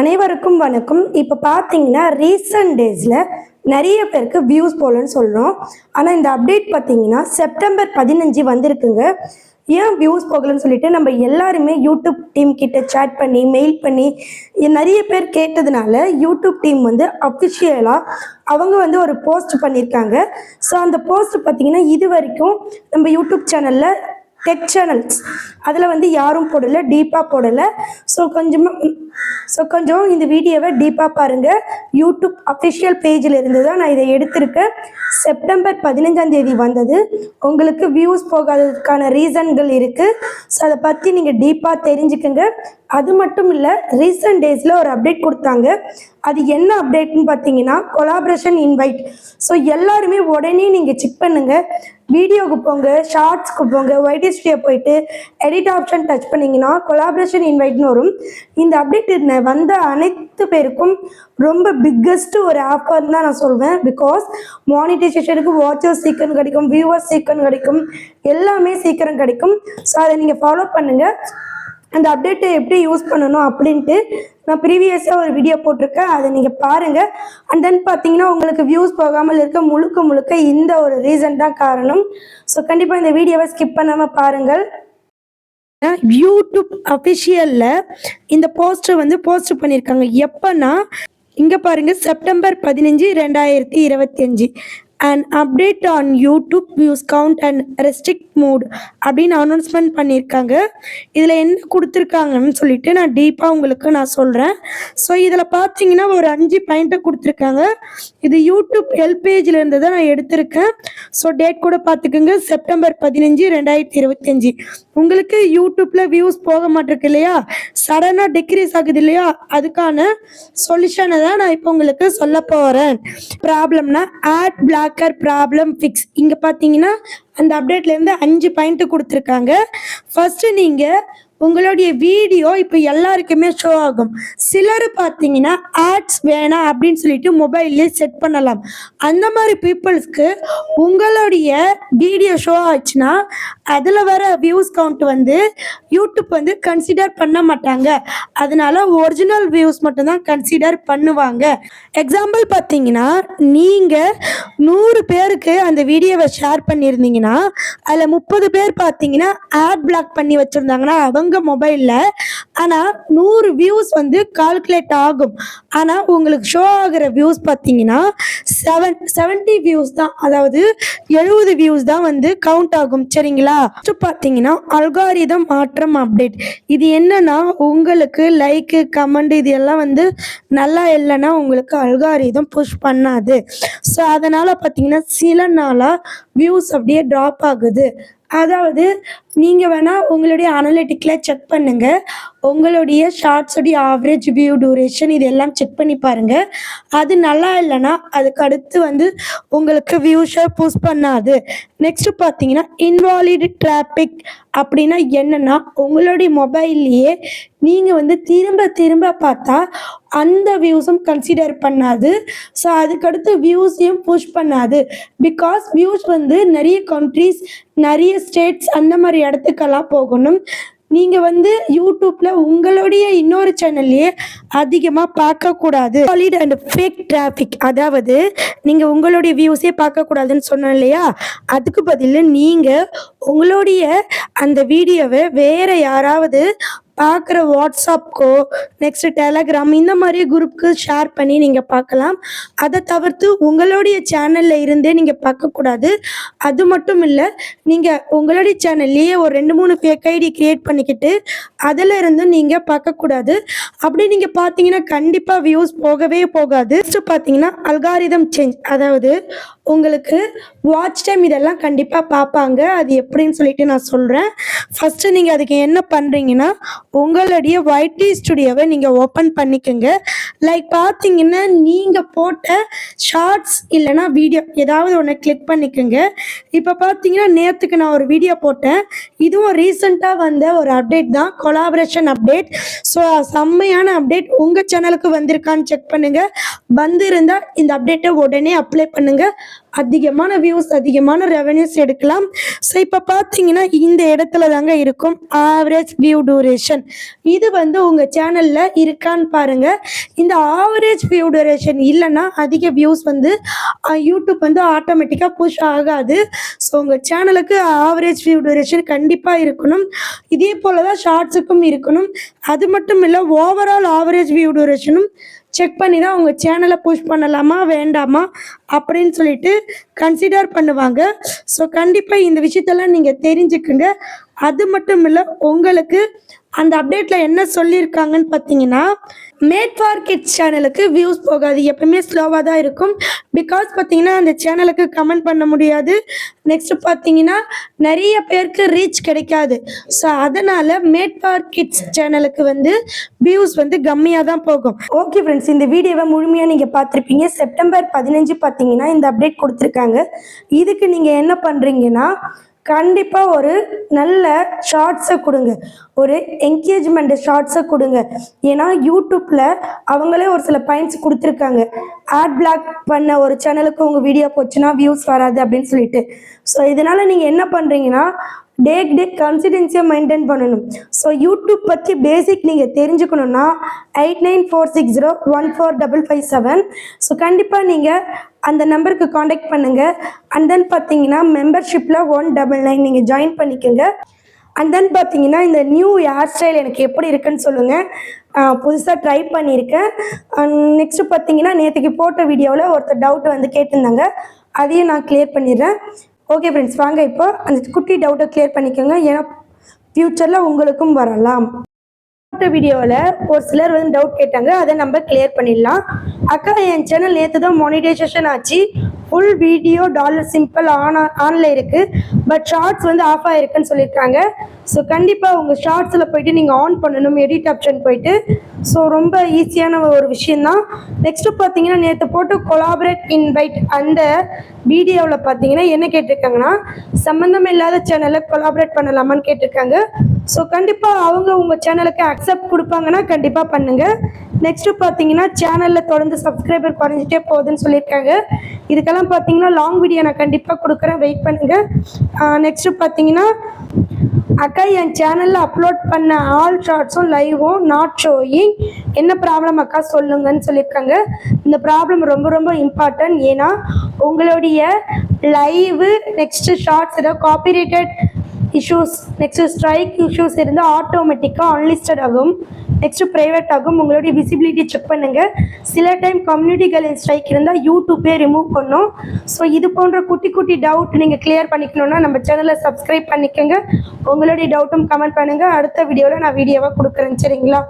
அனைவருக்கும் வணக்கம். இப்போ பார்த்தீங்கன்னா ரீசன்ட் டேஸில் நிறைய பேருக்கு வியூஸ் போகலன்னு சொல்கிறோம் ஆனால் இந்த அப்டேட் பார்த்தீங்கன்னா செப்டம்பர் பதினஞ்சு வந்திருக்குங்க. ஏன் வியூஸ் போகலன்னு சொல்லிட்டு நம்ம எல்லாருமே யூடியூப் டீம் கிட்ட சேட் பண்ணி மெயில் பண்ணி நிறைய பேர் கேட்டதுனால யூடியூப் டீம் வந்து அஃபிஷியலாக அவங்க வந்து ஒரு போஸ்ட் பண்ணியிருக்காங்க ஸோ அந்த போஸ்ட் பார்த்தீங்கன்னா இது வரைக்கும் நம்ம யூடியூப் சேனலில் டெக் சேனல்ஸ் அதில் வந்து யாரும் போடலை டீப்பாக போடலை. ஸோ கொஞ்சமாக ஸோ கொஞ்சம் இந்த வீடியோவை டீப்பாக பாருங்கள் யூடியூப் அஃபிஷியல் பேஜில் இருந்து தான் நான் இதை எடுத்திருக்கேன். செப்டம்பர் பதினஞ்சாம் தேதி வந்தது. உங்களுக்கு வியூஸ் போகாததுக்கான ரீசன்கள் இருக்குது ஸோ அதை பற்றி நீங்கள் டீப்பாக தெரிஞ்சுக்கோங்க. அது மட்டும் இல்லை ரீசன்ட் டேஸில் ஒரு அப்டேட் கொடுத்தாங்க. அது என்ன அப்டேட்னு பார்த்தீங்கன்னா கொலாபரேஷன் இன்வைட் ஸோ எல்லாருமே உடனே நீங்கள் செக் பண்ணுங்கள் வீடியோக்கு போங்க ஷார்ட்ஸ்க்கு போங்க ஒய்டிஸ்டியை போயிட்டு எடிட் ஆப்ஷன் டச் பண்ணிங்கன்னா கொலாபரேஷன் இன்வைட்னு வரும். இந்த அப்டேட் வந்த அனைத்து பேருக்கும் ரொம்ப பிக்கஸ்ட்டு ஒரு ஆஃபர் தான் நான் சொல்வேன். பிகாஸ் மானிட்டைசேஷனுக்கு வாட்சர்ஸ் சீக்கிரம் கிடைக்கும் வியூவர்ஸ் சீக்கிரம் கிடைக்கும் எல்லாமே சீக்கிரம் கிடைக்கும். ஸோ அதை நீங்கள் ஃபாலோ பண்ணுங்கள் அந்த அப்டேட்டை எப்படி யூஸ் பண்ணணும் அப்படின்ட்டு நான் ப்ரீவியஸாக ஒரு வீடியோ போட்டிருக்கேன். அதை நீங்கள் பாருங்கள் அண்ட் தென் பார்த்தீங்கன்னா உங்களுக்கு வியூஸ் போகாமல் இருக்க முழுக்க முழுக்க இந்த ஒரு ரீசன் தான் காரணம். ஸோ கண்டிப்பாக இந்த வீடியோவை ஸ்கிப் பண்ணாமல் பாருங்கள். யூடியூப் அஃபிஷியலில் இந்த போஸ்டர் வந்து போஸ்ட் பண்ணியிருக்காங்க எப்போன்னா இங்கே பாருங்க செப்டம்பர் பதினஞ்சு ரெண்டாயிரத்தி இருபத்தி அஞ்சு. And update on YouTube views count and restrict mode அப்படின்னு அனௌன்ஸ்மெண்ட் பண்ணியிருக்காங்க. இதில் என்ன கொடுத்துருக்காங்கன்னு சொல்லிட்டு நான் டீப்பாக உங்களுக்கு நான் சொல்கிறேன் ஸோ இதில் பார்த்தீங்கன்னா ஒரு அஞ்சு பாயிண்ட்டை கொடுத்துருக்காங்க. இது யூடியூப் ஹெல்ப் பேஜில் இருந்து தான் நான் எடுத்திருக்கேன். ஸோ டேட் கூட பார்த்துக்கோங்க. செப்டம்பர் பதினஞ்சு ரெண்டாயிரத்தி இருபத்தஞ்சி உங்களுக்கு யூடியூப்பில் வியூஸ் போக மாட்டிருக்கு இல்லையா? சடனாக டிக்ரீஸ் ஆகுது இல்லையா? அதுக்கான சொல்யூஷனை தான் நான் இப்போ உங்களுக்கு சொல்ல போகிறேன் ப்ராப்ளம்னா ஆட் ஹேக்கர் ப்ராப்ளம் ஃபிக்ஸ் இங்கே பார்த்தீங்கன்னா அந்த அப்டேட்லேருந்து அஞ்சு பாயிண்ட் கொடுத்துருக்காங்க. ஃபர்ஸ்ட் நீங்கள் உங்களுடைய வீடியோ இப்போ எல்லாருக்குமே ஷோ ஆகும். சிலர் பார்த்தீங்கன்னா ஆட்ஸ் வேணாம் அப்படின்னு சொல்லிட்டு மொபைல்லே செட் பண்ணலாம். அந்த மாதிரி பீப்புள்ஸ்க்கு உங்களுடைய வீடியோ ஷோ ஆச்சுன்னா அதில் வர வியூஸ் கவுண்ட் வந்து யூடியூப் வந்து கன்சிடர் பண்ண மாட்டாங்க. அதனால ஒரிஜினல் வியூஸ் மட்டும்தான் கன்சிடர் பண்ணுவாங்க. எக்ஸாம்பிள் பார்த்தீங்கன்னா நீங்கள் நூறு பேருக்கு அந்த வீடியோவை ஷேர் பண்ணியிருந்தீங்கன்னா அதில் முப்பது பேர் பார்த்தீங்கன்னா ஆட் பிளாக் பண்ணி வச்சுருந்தாங்கன்னா அவங்க மொபைலில் ஆனால் நூறு வியூஸ் வந்து கால்குலேட் ஆகும். ஆனால் உங்களுக்கு ஷோ ஆகிற வியூஸ் பார்த்தீங்கன்னா செவன் செவன்ட்டி வியூஸ் தான் அதாவது எழுபது வியூஸ் தான் வந்து கவுண்ட் ஆகும் சரிங்களா? Next பார்த்தீங்கன்னா அல்காரிதம் மாற்றம் அப்டேட் இது என்னன்னா உங்களுக்கு லைக்கு கமெண்ட் இது எல்லாம் வந்து நல்லா இல்லைன்னா உங்களுக்கு அல்காரிதம் புஷ் பண்ணாது. ஸோ அதனால் பார்த்தீங்கன்னா சில நாளாக வியூஸ் அப்படியே ட்ராப் ஆகுது. அதாவது நீங்கள் வேணால் உங்களுடைய அனலிட்டிக்கில் செக் பண்ணுங்கள் உங்களுடைய ஷார்ட்ஸுடைய ஆவரேஜ் வியூ டூரேஷன் இது எல்லாம் செக் பண்ணி பாருங்கள் அது நல்லா இல்லைன்னா அதுக்கு அடுத்து வந்து உங்களுக்கு வியூஸை புஷ் பண்ணாது. நெக்ஸ்ட்டு பார்த்தீங்கன்னா இன்வாலிட் டிராபிக் அப்படின்னா என்னன்னா உங்களுடைய மொபைல்லையே நீங்கள் வந்து திரும்ப திரும்ப பார்த்தா அந்த வியூஸும் கன்சிடர் பண்ணாது. ஸோ அதுக்கடுத்து வியூஸையும் புஷ் பண்ணாது. பிகாஸ் வியூஸ் வந்து நிறைய கண்ட்ரீஸ் நிறைய ஸ்டேட்ஸ் அந்த மாதிரி இடத்துக்கெல்லாம் போகணும். நீங்கள் வந்து யூடியூப்பில் உங்களுடைய இன்னொரு சேனல்லையே அதிகமாக பார்க்கக்கூடாது. சாலிட் அண்ட் ஃபேக் டிராஃபிக் அதாவது நீங்கள் உங்களுடைய வியூஸே பார்க்கக்கூடாதுன்னு சொன்னோம் இல்லையா? அதுக்கு பதில் நீங்கள் உங்களுடைய அந்த வீடியோவை வேற யாராவது பார்க்குற வாட்ஸ்அப்க்கோ நெக்ஸ்ட் டெலகிராம் இந்த மாதிரி குரூப்புக்கு ஷேர் பண்ணி நீங்கள் பார்க்கலாம். அதை தவிர்த்து உங்களுடைய சேனலில் இருந்தே நீங்கள் பார்க்கக்கூடாது அது மட்டும் இல்லை நீங்கள் உங்களுடைய சேனல்லையே ஒரு ரெண்டு மூணு ஃபேக் ஐடி க்ரியேட் பண்ணிக்கிட்டு அதில் இருந்து நீங்கள் பார்க்கக்கூடாது அப்படி நீங்கள் பார்த்தீங்கன்னா கண்டிப்பாக வியூஸ் போகவே போகாது. ஃபஸ்ட்டு பார்த்தீங்கன்னா அல்காரிதம் சேஞ்ச் அதாவது உங்களுக்கு வாட்ச் டைம் இதெல்லாம் கண்டிப்பாக பார்ப்பாங்க. அது எப்படின்னு சொல்லிட்டு நான் சொல்கிறேன் ஃபஸ்ட்டு நீங்கள் அதுக்கு என்ன பண்ணுறீங்கன்னா உங்களுடைய ஒய்டி ஸ்டுடியோவை நீங்கள் ஓப்பன் பண்ணிக்கோங்க. லைக் பார்த்தீங்கன்னா நீங்கள் போட்ட ஷார்ட்ஸ் இல்லைன்னா வீடியோ ஏதாவது ஒன்று கிளிக் பண்ணிக்கோங்க. இப்போ பார்த்தீங்கன்னா நேற்றுக்கு நான் ஒரு வீடியோ போட்டேன். இதுவும் ரீசெண்டாக வந்த ஒரு அப்டேட் தான். கொலாபரேஷன் அப்டேட் ஸோ செம்மையான அப்டேட் உங்கள் சேனலுக்கு வந்திருக்கான்னு செக் பண்ணுங்கள் வந்திருந்தால் இந்த அப்டேட்டை உடனே அப்ளை பண்ணுங்கள் அதிகமான வியூஸ் அதிகமான ரெவன்யூஸ் எடுக்கலாம். ஸோ இப்போ பார்த்தீங்கன்னா இந்த இடத்துல தாங்க இருக்கும் ஆவரேஜ் வியூ டூரேஷன் இது வந்து உங்கள் சேனலில் இருக்கான்னு பாருங்கள் இந்த ஆவரேஜ் வியூ டூரேஷன் இல்லைன்னா அதிக வியூஸ் வந்து யூடியூப் வந்து ஆட்டோமேட்டிக்காக புஷ் ஆகாது. ஸோ உங்கள் சேனலுக்கு ஆவரேஜ் வியூ டூரேஷன் கண்டிப்பாக இருக்கணும். இதே போல் தான் ஷார்ட்ஸுக்கும் இருக்கணும். அது மட்டும் இல்லை ஓவரால் ஆவரேஜ் வியூ டூரேஷனும் செக் பண்ணி தான் உங்கள் சேனலை புஷ் பண்ணலாமா வேண்டாமா அப்படின்னு சொல்லிட்டு கன்சிடர் பண்ணுவாங்க. ஸோ கண்டிப்பாக இந்த விஷயத்தெல்லாம் நீங்கள் தெரிஞ்சுக்குங்க. அது மட்டும் இல்லை உங்களுக்கு அந்த அப்டேட்டில் என்ன சொல்லியிருக்காங்கன்னு பார்த்தீங்கன்னா மேட் ஃபார் கிட்ஸ் சேனலுக்கு வியூஸ் போகாது. எப்பவுமே ஸ்லோவாக தான் இருக்கும். பிகாஸ் பார்த்தீங்கன்னா அந்த சேனலுக்கு கமெண்ட் பண்ண முடியாது. நெக்ஸ்ட் பார்த்தீங்கன்னா நிறைய பேருக்கு ரீச் கிடைக்காது. ஸோ அதனால் மேட் ஃபார் கிட்ஸ் சேனலுக்கு வந்து வியூஸ் வந்து கம்மியாக தான் போகும். ஓகே ஃப்ரெண்ட்ஸ் இந்த வீடியோவை முழுமையாக நீங்கள் பார்த்துருப்பீங்க. செப்டம்பர் பதினஞ்சு பார்த்தீங்கன்னா இந்த அப்டேட் கொடுத்துருக்காங்க. இதுக்கு நீங்கள் என்ன பண்ணுறீங்கன்னா கண்டிப்பாக ஒரு நல்ல ஷார்ட்ஸை கொடுங்க. ஒரு என்கேஜ்மெண்ட் ஷார்ட்ஸை கொடுங்க. ஏன்னா யூடியூப்பில் அவங்களே ஒரு சில பாயிண்ட்ஸ் கொடுத்துருக்காங்க. ஆட் பிளாக் பண்ண ஒரு சேனலுக்கு உங்கள் வீடியோ போச்சுன்னா வியூஸ் வராது அப்படின்னு சொல்லிட்டு. ஸோ இதனால் நீங்கள் என்ன பண்ணுறீங்கன்னா டே டே கன்சிடென்சியாக மெயின்டைன் பண்ணணும். ஸோ யூடியூப் பற்றி பேசிக் நீங்கள் தெரிஞ்சுக்கணுன்னா eight nine four six zero one four double five seven so கண்டிப்பாக நீங்கள் அந்த நம்பருக்கு காண்டாக்ட் பண்ணுங்கள் அண்ட் தென் பார்த்தீங்கன்னா மெம்பர்ஷிப்பில் ஒன் டபுள் நைன் நீங்கள் ஜாயின் பண்ணிக்கோங்க. அண்ட் தென் பார்த்தீங்கன்னா இந்த நியூ ஹேர் ஸ்டைல் எனக்கு எப்படி இருக்குன்னு சொல்லுங்கள் புதுசாக ட்ரை பண்ணியிருக்கேன் நெக்ஸ்ட்டு பார்த்தீங்கன்னா நேற்றுக்கு போட்ட வீடியோவில் ஒருத்தர் டவுட் வந்து கேட்டிருந்தாங்க. அதையும் நான் கிளியர் பண்ணிடுறேன். ஓகே ஃப்ரெண்ட்ஸ் வாங்க இப்போ அந்த குட்டி டவுட்டை கிளியர் பண்ணிக்கோங்க. ஏன்னா ஃப்யூச்சரில் உங்களுக்கும் வரலாம். போட்ட வீடியோவில் ஒரு சிலர் வந்து டவுட் கேட்டாங்க. அதை நம்ம கிளியர் பண்ணிடலாம். அக்கா என் சேனல் நேற்று தான் மானிடைசேஷன் ஆச்சு. Full video dollar symbol on ஆனில் இருக்குது பட் ஷார்ட்ஸ் வந்து ஆஃப் ஆகிருக்குன்னு சொல்லியிருக்காங்க ஸோ கண்டிப்பாக உங்கள் ஷார்ட்ஸில் போயிட்டு நீங்கள் ஆன் பண்ணணும் எடிட் ஆப்ஷன் போயிட்டு. ஸோ ரொம்ப ஈஸியான ஒரு விஷயந்தான் நெக்ஸ்ட்டு பார்த்தீங்கன்னா நேற்று போட்டு கொலாபரேட் இன்வைட் அந்த வீடியோவில் பார்த்தீங்கன்னா என்ன கேட்டிருக்காங்கன்னா சம்மந்தம் இல்லாத சேனலை கொலாபரேட் பண்ணலாமான்னு கேட்டிருக்காங்க. ஸோ கண்டிப்பாக அவங்க உங்கள் சேனலுக்கு அக்செப்ட் கொடுப்பாங்கன்னா கண்டிப்பாக பண்ணுங்கள் நெக்ஸ்ட்டு பார்த்தீங்கன்னா சேனலில் தொடர்ந்து சப்ஸ்கிரைபர் குறைஞ்சிட்டே போகுதுன்னு சொல்லியிருக்காங்க இதுக்கெல்லாம் பார்த்தீங்கன்னா லாங் வீடியோ நான் கண்டிப்பாக கொடுக்குறேன். வெயிட் பண்ணுங்கள் நெக்ஸ்ட்டு பார்த்தீங்கன்னா அக்கா என் சேனலில் அப்லோட் பண்ண ஆல் ஷார்ட்ஸும் லைவும் நாட் ஷோயிங் என்ன ப்ராப்ளம் அக்கா? சொல்லுங்கன்னு சொல்லியிருக்காங்க. இந்த ப்ராப்ளம் ரொம்ப ரொம்ப இம்பார்ட்டன்ட் ஏன்னா உங்களுடைய லைவு நெக்ஸ்ட்டு ஷார்ட்ஸ் ஏதோ copyrighted issues next strike issues இருந்தால் ஆட்டோமேட்டிக்காக அன்லிஸ்டட் ஆகும். நெக்ஸ்ட் ப்ரைவேட் ஆகும். உங்களுடைய விசிபிலிட்டி செக் பண்ணுங்க. சில டைம் கம்யூனிட்டி கைட்லைன் ஸ்ட்ரைக் இருந்தால் யூடியூப்பே ரிமூவ் பண்ணும். ஸோ இது போன்ற குட்டி குட்டி டவுட் நீங்கள் கிளியர் பண்ணிக்கணும்னா நம்ம சேனலை சப்ஸ்கிரைப் பண்ணிக்கோங்க. உங்களுடைய டவுட்டும் கமெண்ட் பண்ணுங்கள் அடுத்த வீடியோவில் நான் வீடியோவாக கொடுக்குறேன். சரிங்களா?